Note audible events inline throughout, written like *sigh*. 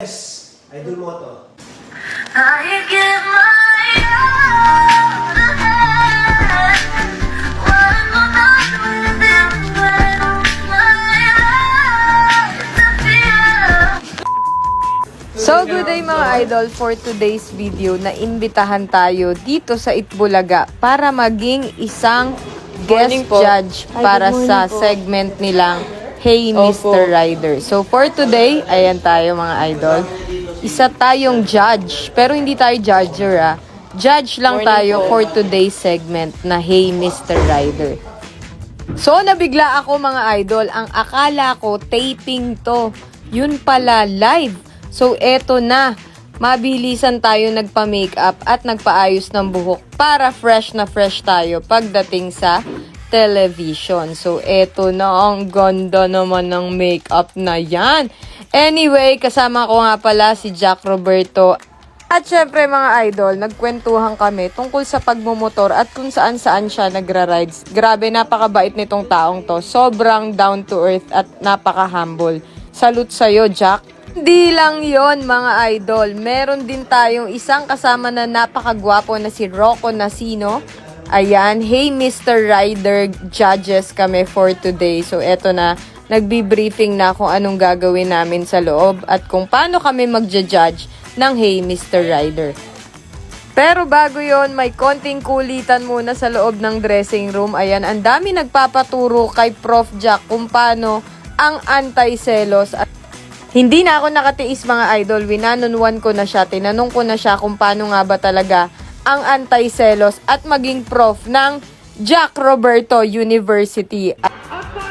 Yes, idol mo to. I give my all to with you, my feel. So, good day mga idol for today's video na imbitahan tayo dito sa Itbulaga para maging isang guest Morning po. judge para sa segment nilang Hey Opo. Mr. Rider. So, for today, ayan tayo mga idol. Isa tayong judge, pero hindi tayo judger ah. Judge lang Morning tayo po. for today's segment na Hey Mr. Rider. So, nabigla ako mga idol. Ang akala ko, taping to. Yun pala, live. So, eto na. Mabilisan tayo nagpa-makeup at nagpaayos ng buhok para fresh na fresh tayo pagdating sa television. So, eto na. Ang ganda naman ng makeup na yan. Anyway, kasama ko nga pala si Jack Roberto at syempre mga idol, nagkwentuhan kami tungkol sa pagmumotor at kung saan saan siya nagra-rides. Grabe, napakabait nitong taong to. Sobrang down to earth at napaka-humble. Salute sa'yo, Jack. Hindi lang yon mga idol. Meron din tayong isang kasama na napakagwapo na si Rocco Nasino. Ayan, hey Mr. Rider, judges kami for today. So eto na, nagbi-briefing na kung anong gagawin namin sa loob at kung paano kami magja-judge ng Hey Mr. Rider. Pero bago yon may konting kulitan muna sa loob ng dressing room. Ayan, ang dami nagpapaturo kay Prof. Jack kung paano ang anti-selos. At hindi na ako nakatiis mga idol. Winanunwan ko na siya. Tinanong ko na siya kung paano nga ba talaga ang anti-selos at maging prof ng Jack Roberto University.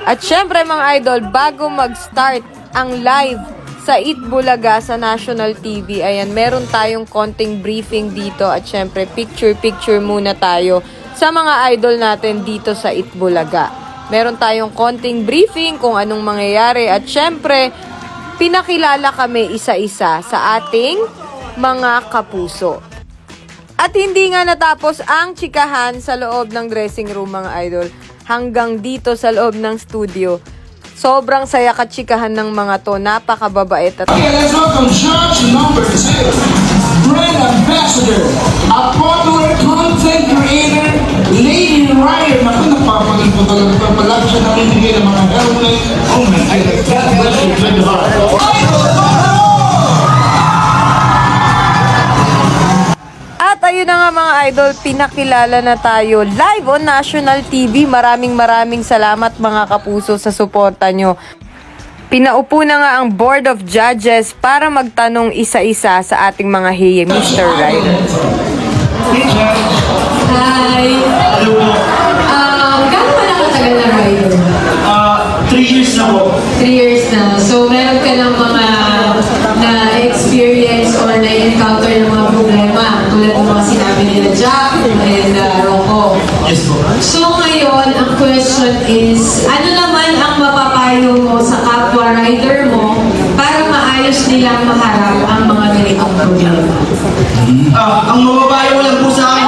At syempre mga idol, bago mag-start ang live sa Itbulaga sa National TV, ayan, meron tayong konting briefing dito at syempre picture-picture muna tayo sa mga idol natin dito sa Itbulaga. Meron tayong konting briefing kung anong mangyayari at syempre pinakilala kami isa-isa sa ating mga kapuso. At hindi nga natapos ang chikahan sa loob ng dressing room mga idol hanggang dito sa loob ng studio. Sobrang saya katsikahan ng mga to, napakababait at Okay, let's welcome judge number two, brand ambassador, a popular content creator, lady rider. Naku, napapagaling po talaga. Palagi siya namimigay ng mga helmet. Oh my goodness. God bless you, Brenda Hart. At ayun na nga mga idol, pinakilala na tayo live on National TV. Maraming maraming salamat mga kapuso sa suporta nyo. Pinaupo na nga ang Board of Judges para magtanong isa-isa sa ating mga hiye, Mr. Ryder. Nila Jack and uh, Rocco. Yes po. So, ngayon, ang question is, ano naman ang mapapayo mo sa kapwa rider mo para maayos nilang maharap ang mga ganitong problema? Ah, ang mababae mo lang po sa akin,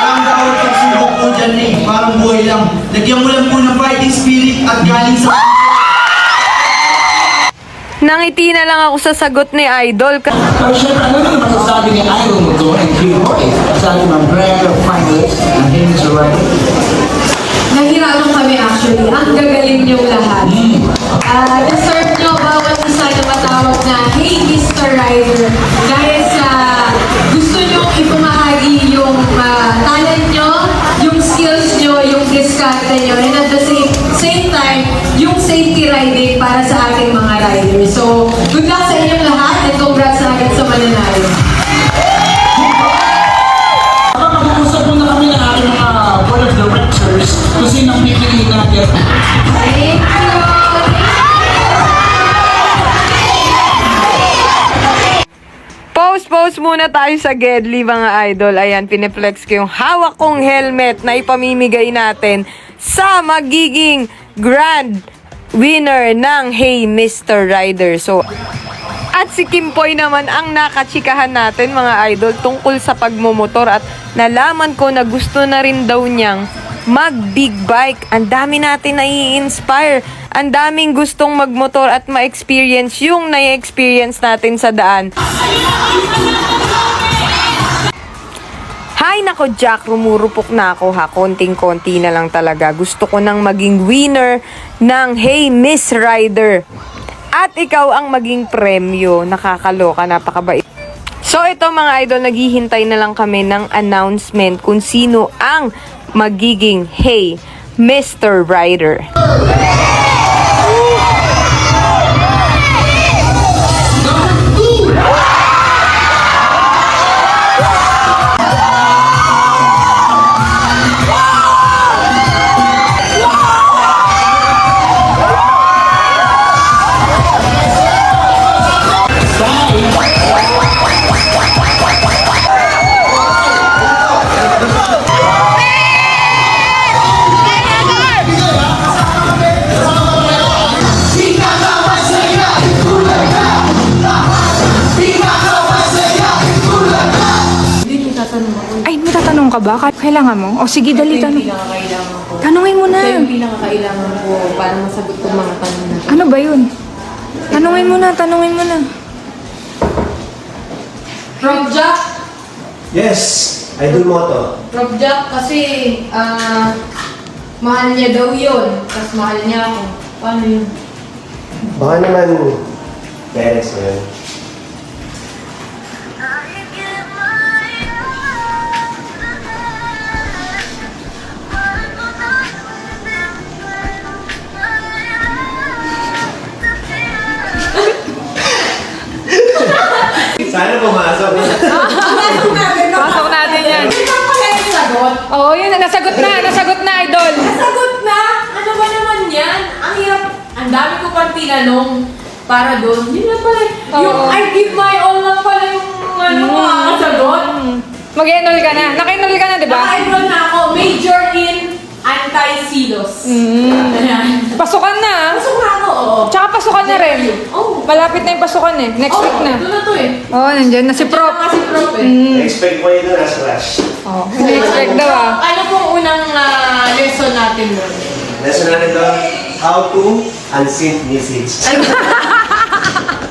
ang bawat pagsubok po dyan eh, parang buhay lang. Lagyan mo lang po ng fighting spirit at galing sa... Nangiti na lang ako sa sagot ni Idol. Ka- Pero syempre, ano naman masasabi ni Idol mo to and King Roy sa ating mga brand of finalists na hindi sa right? Nahirapan kami actually. Ang gagaling niyong lahat. Ah, deserve niyo bawat isa na matawag na, Hey, Mr. Rider. Dahil riders. So, good luck sa inyong lahat and congrats na agad sa mananalo. Saka mag-uusap muna kami ng ating mga board of directors kung sino ang pipiliin natin. Thank you! Pause, pause muna tayo sa Gedli mga idol. Ayan, pineflex ko yung hawak kong helmet na ipamimigay natin sa magiging grand winner ng Hey Mr. Rider. So, at si Kimpoy naman ang nakachikahan natin mga idol tungkol sa pagmumotor at nalaman ko na gusto na rin daw niyang mag big bike. Ang dami natin na i-inspire Ang daming gustong magmotor at ma-experience yung na-experience natin sa daan. Hay nako Jack, rumurupok na ako ha. Konting-konti na lang talaga. Gusto ko nang maging winner ng Hey Miss Rider. At ikaw ang maging premyo. Nakakaloka, napakabait. So ito mga idol, naghihintay na lang kami ng announcement kung sino ang magiging Hey Mr. Rider. May tatanong ka ba? Ka- Kailangan mo? O sige, dali tanong. pinakakailangan ko. Tanungin mo na. Ito yung pinakakailangan ko para masagot ko mga tanong na Ano ba yun? Tanungin mo na, tanungin mo na. Rob Jack, Yes, idol mo to. Rob Jack kasi ah mahal niya daw yun. Tapos mahal niya ako. Paano yun? Baka naman, parents mo yun. Oo, yun na. Nasagot na. Nasagot na, idol. Sagot na! Ano ba naman yan? Ang hirap. Ang dami ko pang tinanong para doon. Yun lang pala. Yung Oo. I give my all lang pala yung ano ko ang sagot. Mag-enroll ka na. Naka-enroll ka na, di ba? Naka-enroll na ako. Major in anti-silos. Ayan. Pasukan na. ah. Pasok na ako, oo. Tsaka pasukan na rin. Oh. Malapit na yung pasukan eh. Next oh, week na. Doon na to eh. Oo, oh, nandiyan na si Prof. Nga si Prof eh. Expect ko yun nasa rush. Oo, expect daw ah. Ano pong unang ah, lesson natin doon? Lesson natin to, how to unsend message. *laughs*